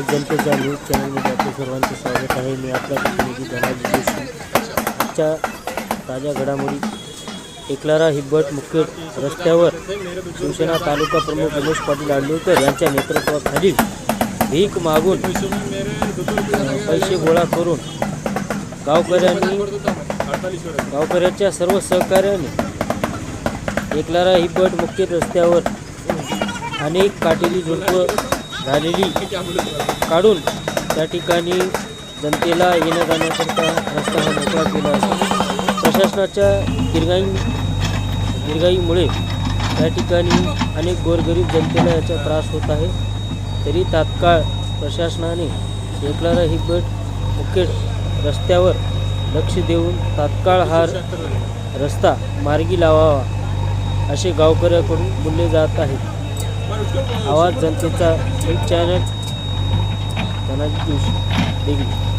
जनतेच्या न्यूज चॅनलमध्ये आपल्या सर्वांचं स्वागत आहे. मी आपला प्रतिनिधी धनाजी जोशी. ताज्या घडामोडी. एकलारा हिब्बट मुख्य रस्त्यावर शिवसेना तालुका प्रमुख उमेश पाटील आडलूकर यांच्या नेतृत्वाखाली भीक मागून पैसे गोळा करून गावकऱ्यांनी गावकऱ्याच्या सर्व सहकार्याने एकलारा हिब्बट मुख्य रस्त्यावर अनेक काटेरी झुडपं झालेली काढून त्या ठिकाणी जनतेला येण्या जाण्याकरता रस्ता हा मोकळा केला असून प्रशासनाच्या दीर्घाई दीर्घाईमुळे त्या ठिकाणी अनेक गोरगरीब जनतेला याचा त्रास होत आहे. तरी तात्काळ प्रशासनाने एकलारा गट मुखेड रस्त्यावर लक्ष देऊन तात्काळ हा रस्ता मार्गी लावावा असे गावकऱ्याकडून बोलले जात आहेत आवाज जनतेचा न्यूज चॅनल धनाजी जोशी देगली